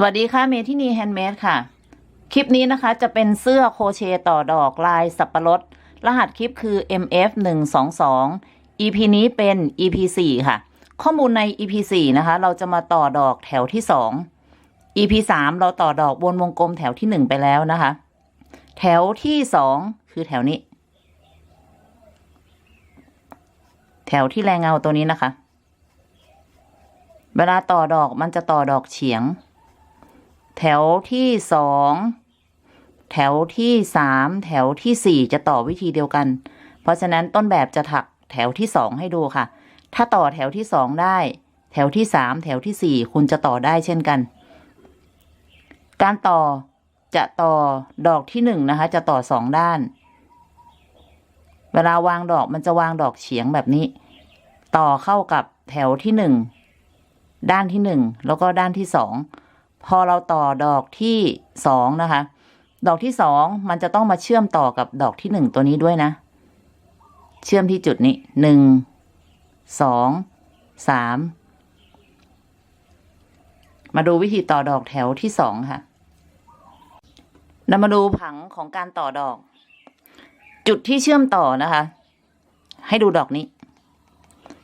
สวัสดีค่ะเมทินีแฮนด์เมดค่ะ คลิปนี้นะคะจะเป็นเสื้อโคเชต์ต่อดอกลายสับปะรด รหัสคลิปคือ MF 1 2 2 EP นี้เป็น EP 4ค่ะ ข้อมูลใน EP 4นะคะ เราจะมาต่อดอกแถวที่ 2 EP 3 เราต่อดอกบนวงกลมแถวที่ 1 ไปแล้วนะคะ แถวที่ 2 คือแถวนี้ แถวที่แรงเงาตัวนี้นะคะ เวลาต่อดอกมันจะต่อดอกเฉียง แถวที่สองแถวที่สามแถวที่สี่จะต่อวิธีเดียวกัน เพราะฉะนั้นต้นแบบจะถักแถวที่สองให้ดูค่ะ ถ้าต่อแถวที่สองได้ แถวที่สามแถวที่สี่คุณจะต่อได้เช่นกัน การต่อจะต่อดอกที่หนึ่งนะคะ จะต่อสองด้าน เวลาวางดอกมันจะวางดอกเฉียงแบบนี้ ต่อเข้ากับแถวที่หนึ่งด้านที่หนึ่งแล้วก็ด้านที่สอง พอเราต่อดอกที่สองนะคะ ดอกที่สองมันจะต้องมาเชื่อมต่อกับดอกที่หนึ่งตัวนี้ด้วยนะ เชื่อมที่จุดนี้หนึ่งสองสามมาดูวิธีต่อดอกแถวที่สองค่ะเรามาดูผังของการต่อดอก จุดที่เชื่อมต่อนะคะ ให้ดูดอกนี้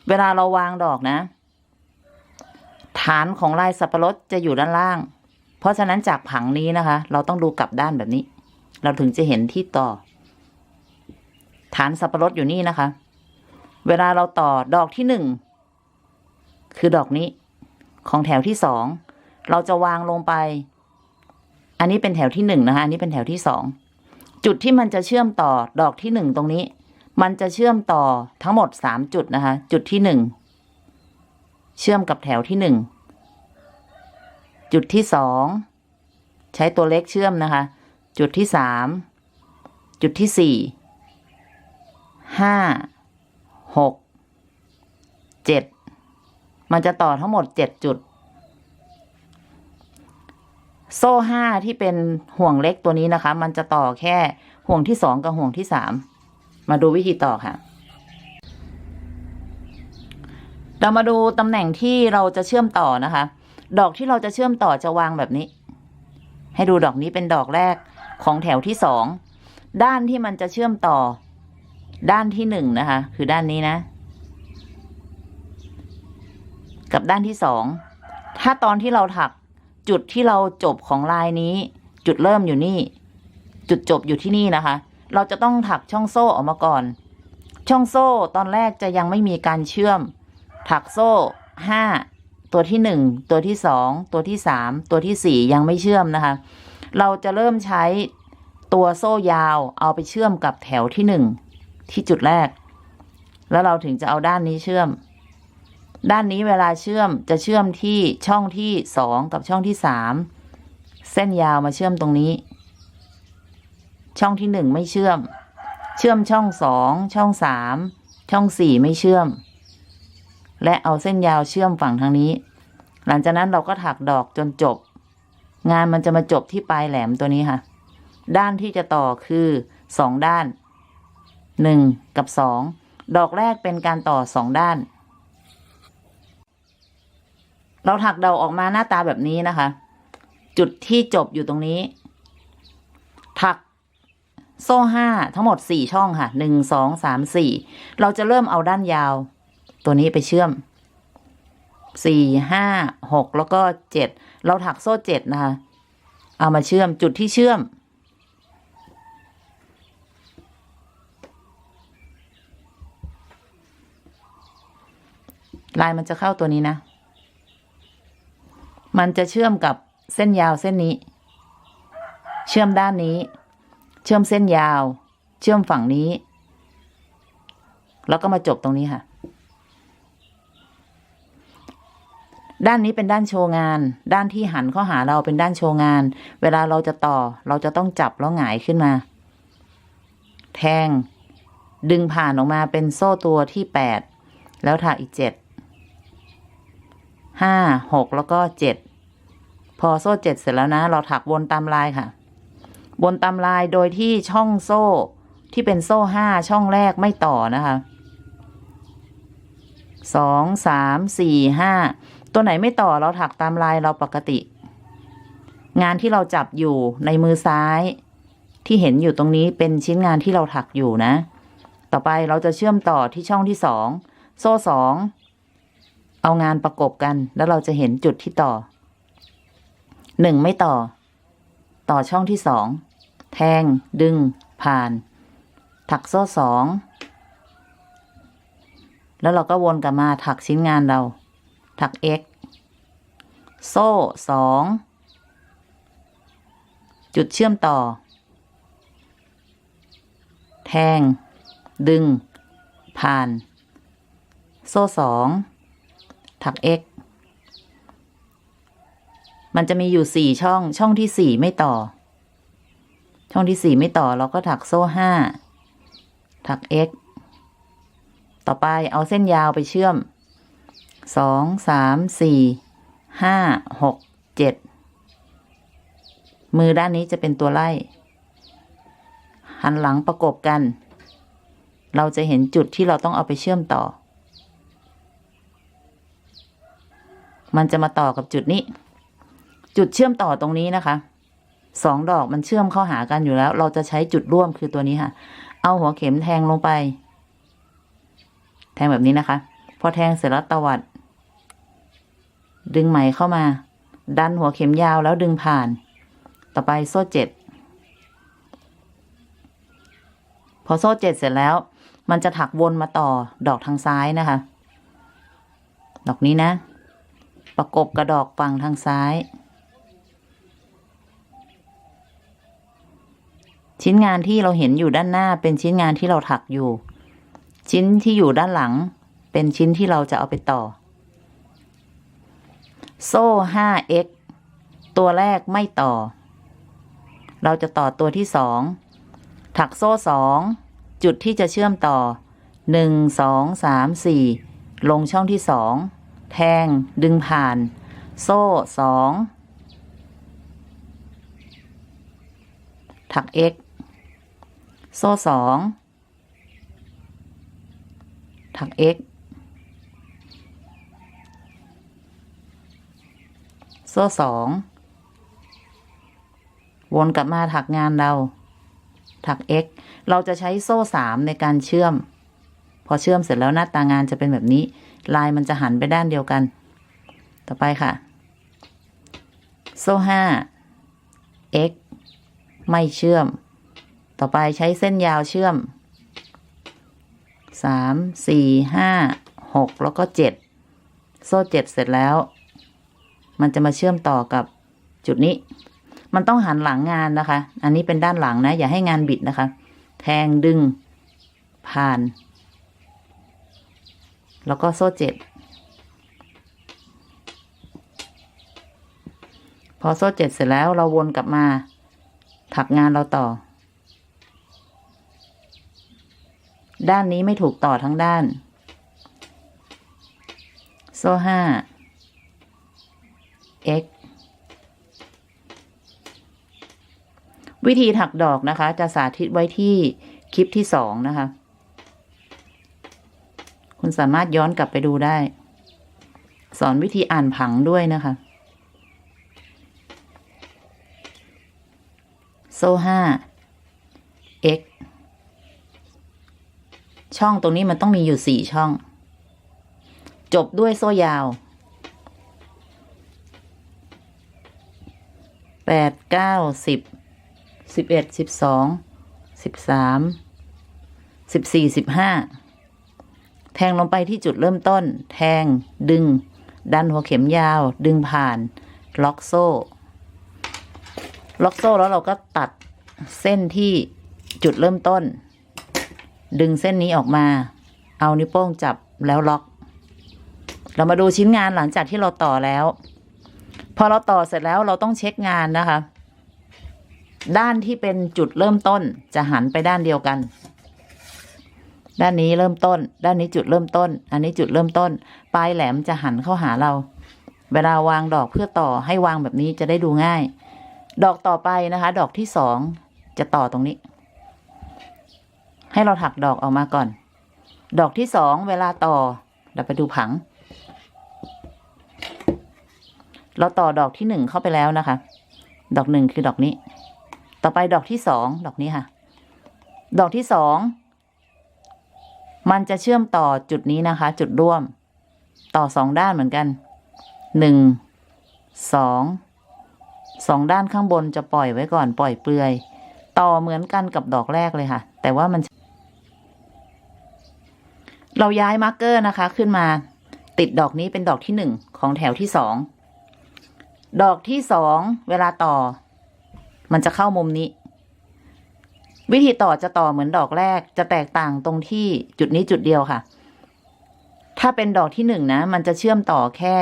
เวลาเราวางดอกนะ ฐานของลายสับปะรดจะอยู่ด้านล่าง เพราะฉะนั้นจากผังนี้นะคะ เราต้องดูกลับด้านแบบนี้ เราถึงจะเห็นที่ต่อ ฐานสับปะรดอยู่นี่นะคะ เวลาเราต่อดอกที่หนึ่งคือดอกนี้ ของแถวที่สองเราจะวางลงไป อันนี้เป็นแถวที่หนึ่งนะคะ อันนี้เป็นแถวที่สองจุดที่มันจะเชื่อมต่อดอกที่หนึ่งตรงนี้ มันจะเชื่อมต่อทั้งหมดสามจุดนะคะ จุดที่หนึ่งเชื่อมกับแถวที่หนึ่ง จุดที่สองใช้ตัวเล็กเชื่อมนะคะ จุดที่สามจุดที่สี่ห้าหกเจ็ดมันจะต่อทั้งหมดเจ็ดจุด โซ่ห้าที่เป็นห่วงเล็กตัวนี้นะคะ มันจะต่อแค่ห่วงที่สองกับห่วงที่สามมาดูวิธีต่อค่ะ เรามาดูตำแหน่งที่เราจะเชื่อมต่อนะคะ ดอกที่เราจะเชื่อมต่อจะวางแบบนี้ ให้ดูดอกนี้เป็นดอกแรกของแถวที่สองด้านที่มันจะเชื่อมต่อ ด้านที่หนึ่งนะคะ คือด้านนี้นะ กับด้านที่สองถ้าตอนที่เราถักจุดที่เราจบของลายนี้ จุดเริ่มอยู่นี่ จุดจบอยู่ที่นี่นะคะ เราจะต้องถักช่องโซ่ออกมาก่อน ช่องโซ่ตอนแรกจะยังไม่มีการเชื่อม ถักโซ่ห้า ตัวที่หนึ่งตัวที่สองตัวที่สามตัวที่สี่ยังไม่เชื่อมนะคะ เราจะเริ่มใช้ตัวโซ่ยาวเอาไปเชื่อมกับแถวที่หนึ่งที่จุดแรก แล้วเราถึงจะเอาด้านนี้เชื่อม ด้านนี้เวลาเชื่อมจะเชื่อมที่ช่องที่สองกับช่องที่สามเส้นยาวมาเชื่อมตรงนี้ ช่องที่หนึ่งไม่เชื่อม เชื่อมช่องสองช่องสามช่องสี่ไม่เชื่อม และเอาเส้นยาวเชื่อมฝั่งทางนี้ หลังจากนั้นเราก็ถักดอกจนจบ งานมันจะมาจบที่ปลายแหลมตัวนี้ค่ะ ด้านที่จะต่อคือสองด้านหนึ่งกับสองดอกแรกเป็นการต่อสองด้าน เราถักดอกออกมาหน้าตาแบบนี้นะคะ จุดที่จบอยู่ตรงนี้ ถักโซ่ห้าทั้งหมดสี่ช่องค่ะหนึ่งสองสามสี่เราจะเริ่มเอาด้านยาว ตัวนี้ไปเชื่อมสี่ห้าหกแล้วก็เจ็ดเราถักโซ่เจ็ดนะคะ เอามาเชื่อมจุดที่เชื่อม ลายมันจะเข้าตัวนี้นะ มันจะเชื่อมกับเส้นยาวเส้นนี้ เชื่อมด้านนี้ เชื่อมเส้นยาว เชื่อมฝั่งนี้ แล้วก็มาจบตรงนี้ค่ะ ด้านนี้เป็นด้านโชว์งาน ด้านที่หันเข้าหาเราเป็นด้านโชว์งาน เวลาเราจะต่อเราจะต้องจับแล้วหงายขึ้นมา แทง ดึงผ่านออกมาเป็นโซ่ตัวที่แปดแล้วถักอีกเจ็ดห้าหกแล้วก็เจ็ดพอโซ่เจ็ดเสร็จแล้วนะ เราถักวนตามลายค่ะบนตามลายโดยที่ช่องโซ่ที่เป็นโซ่ห้าช่องแรกไม่ต่อนะคะสองสามสี่ห้า ตัวไหนไม่ต่อเราถักตามลายเราปกติ งานที่เราจับอยู่ในมือซ้าย ที่เห็นอยู่ตรงนี้เป็นชิ้นงานที่เราถักอยู่นะ ต่อไปเราจะเชื่อมต่อที่ช่องที่สองโซ่สองเอางานประกบกันแล้วเราจะเห็นจุดที่ต่อหนึ่งไม่ต่อ ต่อช่องที่สองแทง ดึง ผ่าน ถักโซ่สอง แล้วเราก็วนกลับมาถักชิ้นงานเรา ถัก x โซ่สองจุดเชื่อมต่อ แทง ดึง ผ่าน โซ่สองถัก x มันจะมีอยู่สี่ช่อง ช่องที่สี่ไม่ต่อ ช่องที่สี่ไม่ต่อเราก็ถักโซ่ห้าถัก x ต่อไปเอาเส้นยาวไปเชื่อม สองสามสี่ห้าหกเจ็ดมือด้านนี้จะเป็นตัวไล่ หันหลังประกบกัน เราจะเห็นจุดที่เราต้องเอาไปเชื่อมต่อ มันจะมาต่อกับจุดนี้ จุดเชื่อมต่อตรงนี้นะคะสองดอกมันเชื่อมเข้าหากันอยู่แล้ว เราจะใช้จุดร่วมคือตัวนี้ค่ะ เอาหัวเข็มแทงลงไป แทงแบบนี้นะคะ พอแทงเสร็จแล้วตวัด ดึงไหมเข้ามา ดันหัวเข็มยาวแล้วดึงผ่าน ต่อไปโซ่เจ็ด พอโซ่เจ็ดเสร็จแล้ว มันจะถักวนมาต่อดอกทางซ้ายนะคะ ดอกนี้นะ ประกบกระดอกฝั่งทางซ้าย ชิ้นงานที่เราเห็นอยู่ด้านหน้าเป็นชิ้นงานที่เราถักอยู่ ชิ้นที่อยู่ด้านหลัง เป็นชิ้นที่เราจะเอาไปต่อ โซ่ 5x ตัวแรกไม่ต่อ เราจะต่อตัวที่สองถักโซ่สองจุดที่จะเชื่อมต่อหนึ่งสองสามสี่ลงช่องที่สองแทงดึงผ่าน โซ่สองถัก x โซ่สองถัก x โซ่สองวนกลับมาถักงานเรา ถัก x เราจะใช้โซ่สามในการเชื่อม พอเชื่อมเสร็จแล้วหน้าตางานจะเป็นแบบนี้ ลายมันจะหันไปด้านเดียวกัน ต่อไปค่ะ โซ่ห้า x ไม่เชื่อม ต่อไปใช้เส้นยาวเชื่อมสามสี่ห้าหกแล้วก็เจ็ดโซ่เจ็ดเสร็จแล้ว มันจะมาเชื่อมต่อกับจุดนี้ มันต้องหันหลังงานนะคะ อันนี้เป็นด้านหลังนะ อย่าให้งานบิดนะคะ แทงดึง ผ่าน แล้วก็โซ่เจ็ดพอโซ่เจ็ดเสร็จแล้วเราวนกลับมา ถักงานเราต่อ ด้านนี้ไม่ถูกต่อทั้งด้าน โซ่ห้า x วิธีถักดอกนะคะ จะสาธิตไว้ที่คลิปที่สองนะคะ คุณสามารถย้อนกลับไปดูได้ สอนวิธีอ่านผังด้วยนะคะ โซ่ห้า x ช่องตรงนี้มันต้องมีอยู่สี่ช่อง จบด้วยโซ่ยาว แปดเก้าสิบสิบเอ็ดสิบสองสิบสามสิบสี่สิบห้าแทงลงไปที่จุดเริ่มต้น แทง ดึง ดันหัวเข็มยาว ดึงผ่าน ล็อกโซ่ ล็อกโซ่แล้วเราก็ตัดเส้นที่จุดเริ่มต้น ดึงเส้นนี้ออกมา เอานิ้วโป้งจับแล้วล็อก เรามาดูชิ้นงานหลังจากที่เราต่อแล้ว พอเราต่อเสร็จแล้วเราต้องเช็คงานนะคะ ด้านที่เป็นจุดเริ่มต้นจะหันไปด้านเดียวกัน ด้านนี้เริ่มต้น ด้านนี้จุดเริ่มต้น อันนี้จุดเริ่มต้น ปลายแหลมจะหันเข้าหาเรา เวลาวางดอกเพื่อต่อให้วางแบบนี้จะได้ดูง่าย ดอกต่อไปนะคะ ดอกที่สองจะต่อตรงนี้ ให้เราถักดอกออกมาก่อน ดอกที่สองเวลาต่อเราไปดูผัง เราต่อดอกที่หนึ่งเข้าไปแล้วนะคะ ดอกหนึ่งคือดอกนี้ ต่อไปดอกที่สองดอกนี้ค่ะ ดอกที่สองมันจะเชื่อมต่อจุดนี้นะคะ จุดร่วม ต่อสองด้านเหมือนกันหนึ่งสองสองด้านข้างบนจะปล่อยไว้ก่อนปล่อยเปลือย ต่อเหมือนกันกับดอกแรกเลยค่ะ แต่ว่ามัน เราย้ายมาร์กเกอร์นะคะ ขึ้นมาติดดอกนี้เป็นดอกที่หนึ่งของแถวที่สอง ดอกที่สองเวลาต่อ มันจะเข้ามุมนี้ วิธีต่อจะต่อเหมือนดอกแรก จะแตกต่างตรงที่จุดนี้จุดเดียวค่ะ ถ้าเป็นดอกที่หนึ่งนะ มันจะเชื่อมต่อแค่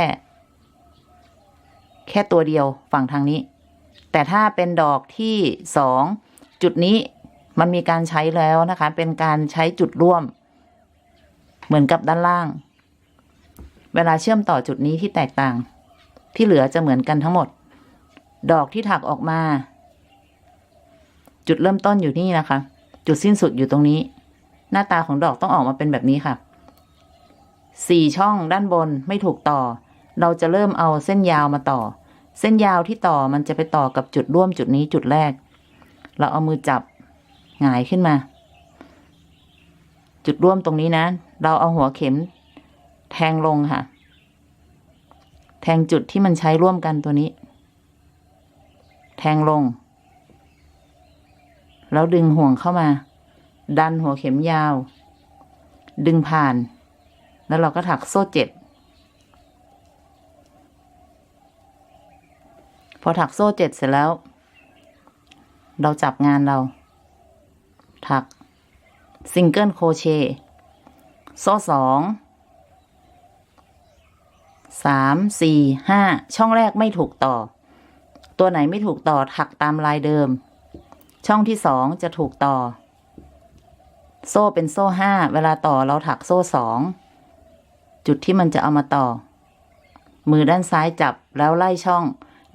แค่ตัวเดียวฝั่งทางนี้ แต่ถ้าเป็นดอกที่สองจุดนี้มันมีการใช้แล้วนะคะ เป็นการใช้จุดร่วม เหมือนกับด้านล่าง เวลาเชื่อมต่อจุดนี้ที่แตกต่าง ที่เหลือจะเหมือนกันทั้งหมด ดอกที่ถักออกมา จุดเริ่มต้นอยู่นี่นะคะ จุดสิ้นสุดอยู่ตรงนี้ หน้าตาของดอกต้องออกมาเป็นแบบนี้ค่ะสี่ช่องด้านบนไม่ถูกต่อ เราจะเริ่มเอาเส้นยาวมาต่อ เส้นยาวที่ต่อมันจะไปต่อกับจุดร่วมจุดนี้จุดแรก เราเอามือจับหงายขึ้นมา จุดร่วมตรงนี้นะ เราเอาหัวเข็มแทงลงค่ะ แทงจุดที่มันใช้ร่วมกันตัวนี้ แทงลง แล้วดึงห่วงเข้ามา ดันหัวเข็มยาว ดึงผ่าน แล้วเราก็ถักโซ่เจ็ดพอถักโซ่เจ็ดเสร็จแล้ว เราจับงานเรา ถักซิงเกิลโครเชต์โซ่สอง สามสี่ห้าช่องแรกไม่ถูกต่อ ตัวไหนไม่ถูกต่อถักตามลายเดิม ช่องที่สองจะถูกต่อ โซ่เป็นโซ่ห้าเวลาต่อเราถักโซ่สองจุดที่มันจะเอามาต่อ มือด้านซ้ายจับแล้วไล่ช่อง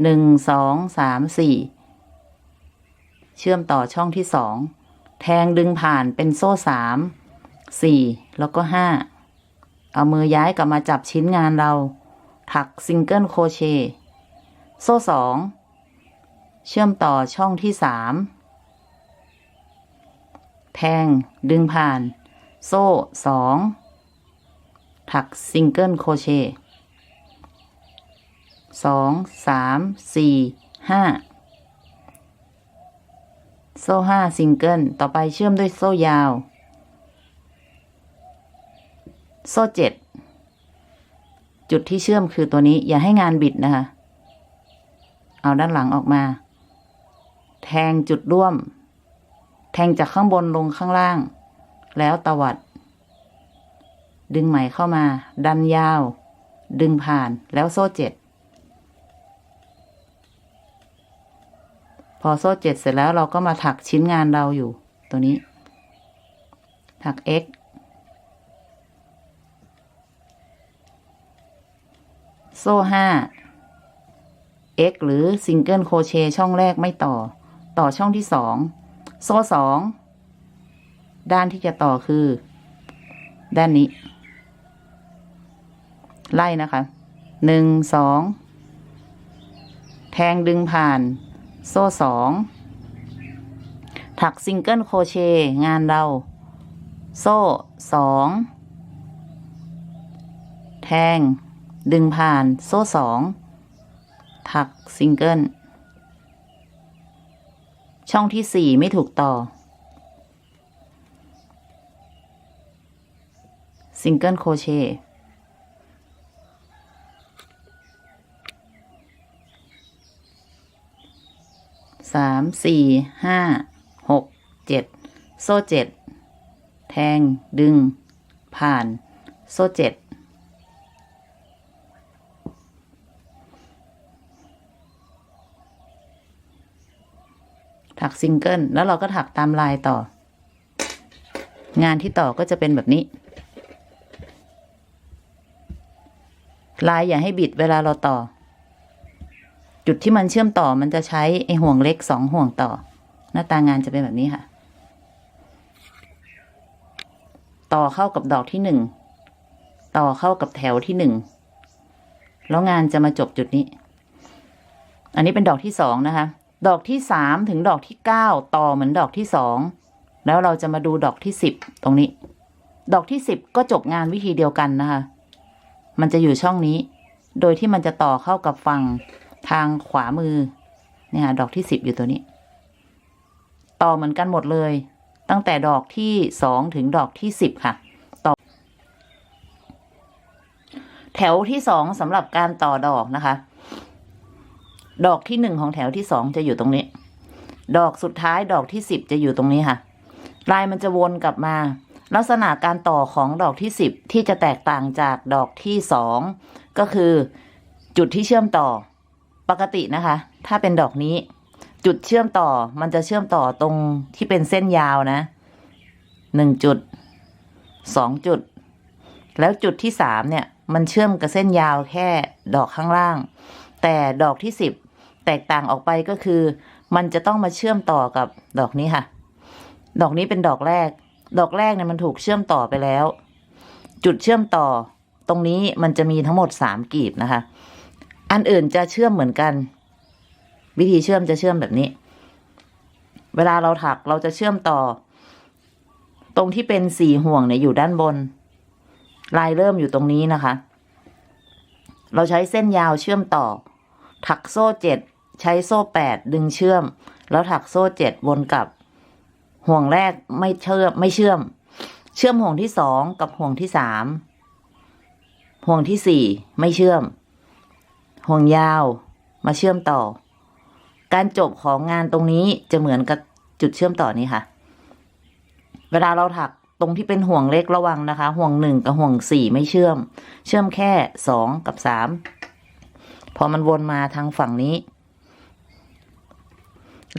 หนึ่งสองสามสี่เชื่อมต่อช่องที่สองแทงดึงผ่านเป็นโซ่สามสี่แล้วก็ห้าเอามือย้ายกลับมาจับชิ้นงานเรา ถักซิงเกิลโครเชต์โซ่สองเชื่อมต่อช่องที่สามแทง ดึงผ่าน โซ่สองถักซิงเกิลโครเชต์สองสามสี่ห้าโซ่ห้าซิงเกิลต่อไปเชื่อมด้วยโซ่ยาว โซ่เจ็ด จุดที่เชื่อมคือตัวนี้อย่าให้งานบิดนะคะ เอาด้านหลังออกมา แทงจุดร่วม แทงจากข้างบนลงข้างล่าง แล้วตวัด ดึงไหมเข้ามา ดันยาว ดึงผ่านแล้วโซ่เจ็ด พอโซ่เจ็ดเสร็จแล้วเราก็มาถักชิ้นงานเราอยู่ ตัวนี้ ถัก x ซ่ห้า x หรือซิงเกิลโครเชต์ช่องแรกไม่ต่อ ต่อช่องที่สองโซ่สองด้านที่จะต่อคือ ด้านนี้ ไล่นะคะหนึ่งสองแทงดึงผ่าน โซ่สองถักซิงเกิลโครเชต์งานเรา โซ่สองแทง ดึงผ่านโซ่สองถักซิงเกิล ช่องที่สี่ไม่ถูกต่อ ซิงเกิลโครเชต์สามสี่ห้าหกเจ็ดโซ่เจ็ดแทงดึงผ่าน โซ่เจ็ด ซิงเกิลแล้วเราก็ถักตามลายต่อ งานที่ต่อก็จะเป็นแบบนี้ ลายอย่าให้บิดเวลาเราต่อ จุดที่มันเชื่อมต่อมันจะใช้ไอห่วงเล็กสองห่วงต่อ หน้าตางานจะเป็นแบบนี้ค่ะ ต่อเข้ากับดอกที่หนึ่งต่อเข้ากับแถวที่หนึ่งแล้วงานจะมาจบจุดนี้ อันนี้เป็นดอกที่สองนะคะ ดอกที่สามถึงดอกที่เก้าต่อเหมือนดอกที่สองแล้วเราจะมาดูดอกที่สิบตรงนี้ ดอกที่สิบก็จบงานวิธีเดียวกันนะคะ มันจะอยู่ช่องนี้ โดยที่มันจะต่อเข้ากับฝั่งทางขวามือเนี่ยค่ะดอกที่สิบอยู่ตัวนี้ ต่อเหมือนกันหมดเลย ตั้งแต่ดอกที่สองถึงดอกที่สิบค่ะ ต่อ แถวที่สองสำหรับการต่อดอกนะคะ ดอกที่หนึ่งของแถวที่สองจะอยู่ตรงนี้ ดอกสุดท้ายดอกที่สิบจะอยู่ตรงนี้ค่ะ ลายมันจะวนกลับมา ลักษณะการต่อของดอกที่สิบที่จะแตกต่างจากดอกที่สองก็คือจุดที่เชื่อมต่อ ปกตินะคะ ถ้าเป็นดอกนี้ จุดเชื่อมต่อมันจะเชื่อมต่อตรงที่เป็นเส้นยาวนะหนึ่งจุดสองจุด แล้วจุดที่สามเนี่ย มันเชื่อมกับเส้นยาวแค่ดอกข้างล่าง แต่ดอกที่สิบ แตกต่างออกไปก็คือ มันจะต้องมาเชื่อมต่อกับดอกนี้ค่ะ ดอกนี้เป็นดอกแรก ดอกแรกเนี่ยมันถูกเชื่อมต่อไปแล้ว จุดเชื่อมต่อ ตรงนี้มันจะมีทั้งหมดสามกีบนะคะ อันอื่นจะเชื่อมเหมือนกัน วิธีเชื่อมจะเชื่อมแบบนี้ เวลาเราถักเราจะเชื่อมต่อ ตรงที่เป็นสี่ห่วงเนี่ยอยู่ด้านบน ลายเริ่มอยู่ตรงนี้นะคะ เราใช้เส้นยาวเชื่อมต่อ ถักโซ่เจ็ด ใช้โซ่แปดดึงเชื่อม แล้วถักโซ่เจ็ดวนกลับ ห่วงแรกไม่เชื่อมไม่เชื่อม เชื่อมห่วงที่สองกับห่วงที่สามห่วงที่สี่ไม่เชื่อม ห่วงยาวมาเชื่อมต่อ การจบของงานตรงนี้จะเหมือนกับจุดเชื่อมต่อนี้ค่ะ เวลาเราถักตรงที่เป็นห่วงเล็กระวังนะคะ ห่วงหนึ่งกับห่วงสี่ไม่เชื่อม เชื่อมแค่สองกับสามพอมันวนมาทางฝั่งนี้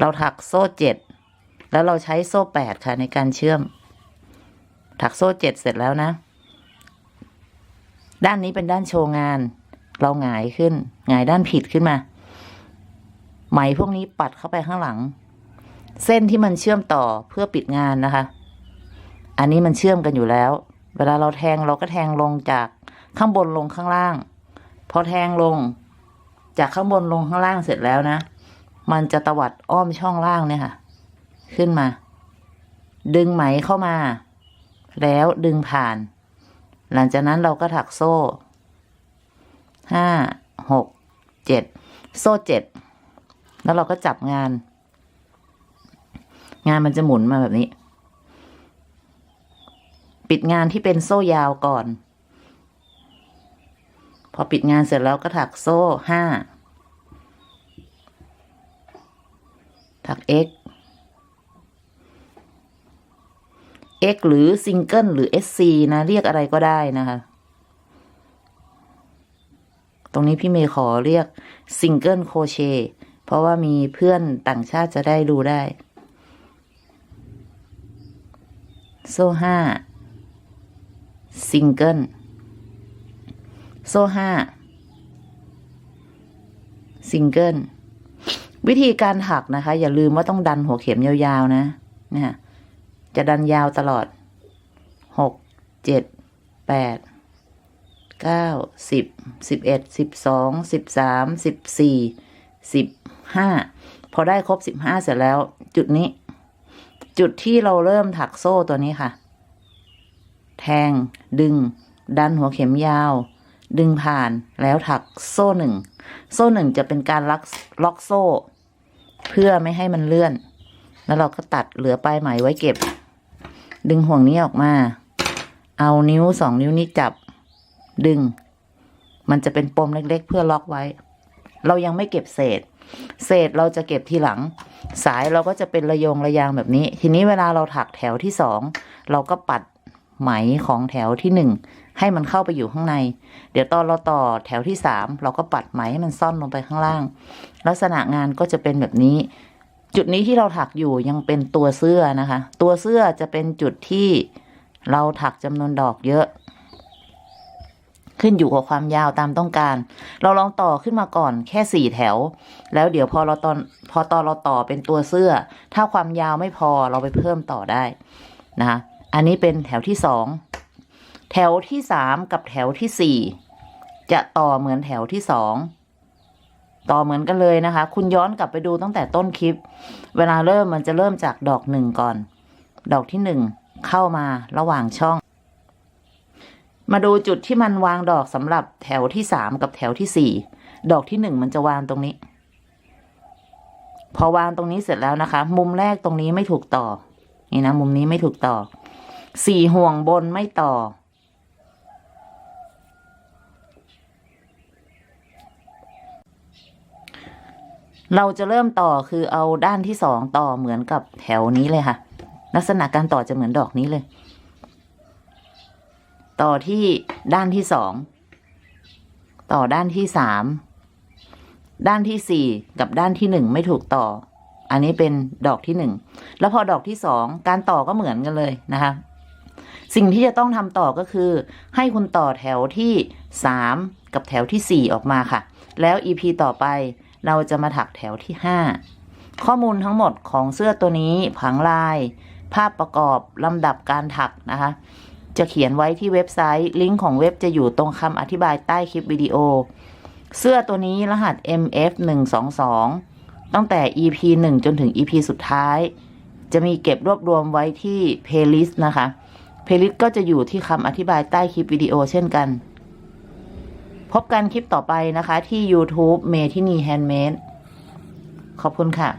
เราถักโซ่เจ็ดแล้วเราใช้โซ่แปดค่ะในการเชื่อม ถักโซ่เจ็ดเสร็จแล้วนะ ด้านนี้เป็นด้านโชว์งาน เราหงายขึ้นหงายด้านผิดขึ้นมา ไหมพวกนี้ปัดเข้าไปข้างหลัง เส้นที่มันเชื่อมต่อเพื่อปิดงานนะคะ อันนี้มันเชื่อมกันอยู่แล้ว เวลาเราแทงเราก็แทงลงจากข้างบนลงข้างล่าง พอแทงลง จากข้างบนลงข้างล่างเสร็จแล้วนะ มันจะตวัดอ้อมช่องล่างเนี่ยค่ะ ขึ้นมา ดึงไหมเข้ามา แล้วดึงผ่าน หลังจากนั้นเราก็ถักโซ่ห้าหกเจ็ดโซ่เจ็ดแล้วเราก็จับงาน งานมันจะหมุนมาแบบนี้ ปิดงานที่เป็นโซ่ยาวก่อน พอปิดงานเสร็จแล้วก็ถักโซ่ห้า ถัก x x หรือซิงเกิลหรือ sc นะ เรียกอะไรก็ได้นะคะ ตรงนี้พี่เมย์ขอเรียกซิงเกิลโคเชเพราะว่ามีเพื่อนต่างชาติจะได้ดูได้ โซ่ห้าซิงเกิลโซ่ห้าซิงเกิล วิธีการถักนะคะ อย่าลืมว่าต้องดันหัวเข็มยาวๆนะเนี่ยจะดันยาวตลอดหกเจ็ดแปดเก้าสิบสิบเอ็ดสิบสองสิบสามสิบสี่สิบห้าพอได้ครบสิบห้าเสร็จแล้ว จุดนี้ จุดที่เราเริ่มถักโซ่ตัวนี้ค่ะ แทง ดึง ดันหัวเข็มยาว ดึงผ่านแล้วถักโซ่หนึ่ง โซ่หนึ่งจะเป็นการล็อกล็อกโซ่ เพื่อไม่ให้มันเลื่อน แล้วเราก็ตัดเหลือปลายไหมไว้เก็บ ดึงห่วงนี้ออกมา เอานิ้วสองนิ้วนี้จับ ดึง มันจะเป็นปมเล็กๆ เพื่อล็อกไว้ เรายังไม่เก็บเศษ เศษเราจะเก็บทีหลัง สายเราก็จะเป็นระยงระยางแบบนี้ ทีนี้เวลาเราถักแถวที่สองเราก็ปัดไหมของแถวที่หนึ่ง ให้มันเข้าไปอยู่ข้างใน เดี๋ยวตอนเราต่อแถวที่สามเราก็ปัดไหมให้มันซ่อนลงไปข้างล่าง ลักษณะงานก็จะเป็นแบบนี้ จุดนี้ที่เราถักอยู่ยังเป็นตัวเสื้อนะคะ ตัวเสื้อจะเป็นจุดที่เราถักจำนวนดอกเยอะ ขึ้นอยู่กับความยาวตามต้องการ เราลองต่อขึ้นมาก่อนแค่สี่แถว แล้วเดี๋ยวพอเราตอนพอตอนเราต่อเป็นตัวเสื้อ ถ้าความยาวไม่พอเราไปเพิ่มต่อได้นะคะอันนี้เป็นแถวที่สอง แถวที่สามกับแถวที่สี่จะต่อเหมือนแถวที่สองต่อเหมือนกันเลยนะคะ คุณย้อนกลับไปดูตั้งแต่ต้นคลิป เวลาเริ่มมันจะเริ่มจากดอกหนึ่งก่อน ดอกที่หนึ่งเข้ามาระหว่างช่อง มาดูจุดที่มันวางดอกสำหรับแถวที่สามกับแถวที่สี่ดอกที่หนึ่งมันจะวางตรงนี้ พอวางตรงนี้เสร็จแล้วนะคะ มุมแรกตรงนี้ไม่ถูกต่อ นี่นะ มุมนี้ไม่ถูกต่อสี่ห่วงบนไม่ต่อ เราจะเริ่มต่อคือเอาด้านที่สองต่อเหมือนกับแถวนี้เลยค่ะ ลักษณะการต่อจะเหมือนดอกนี้เลย ต่อที่ด้านที่สองต่อด้านที่สามด้านที่สี่กับด้านที่หนึ่งไม่ถูกต่อ อันนี้เป็นดอกที่หนึ่งแล้วพอดอกที่สองการต่อก็เหมือนกันเลยนะคะ สิ่งที่จะต้องทำต่อก็คือ ให้คุณต่อแถวที่สามกับแถวที่สี่ออกมาค่ะ แล้ว EP ต่อไป เราจะมาถักแถวที่ห้าข้อมูลทั้งหมดของเสื้อตัวนี้ผังลาย ภาพประกอบลำดับการถักนะคะ จะเขียนไว้ที่เว็บไซต์ ลิงก์ของเว็บจะอยู่ตรงคำอธิบายใต้คลิปวิดีโอ เสื้อตัวนี้รหัส MF 1 2 2ตั้งแต่ EP 1 จนถึง EP สุดท้าย จะมีเก็บรวบรวมไว้ที่ playlist นะคะ playlist ก็จะอยู่ที่คำอธิบายใต้คลิปวิดีโอเช่นกัน พบกันคลิปต่อไปนะคะที่ YouTube เมทินีแฮนด์เมดขอบคุณค่ะ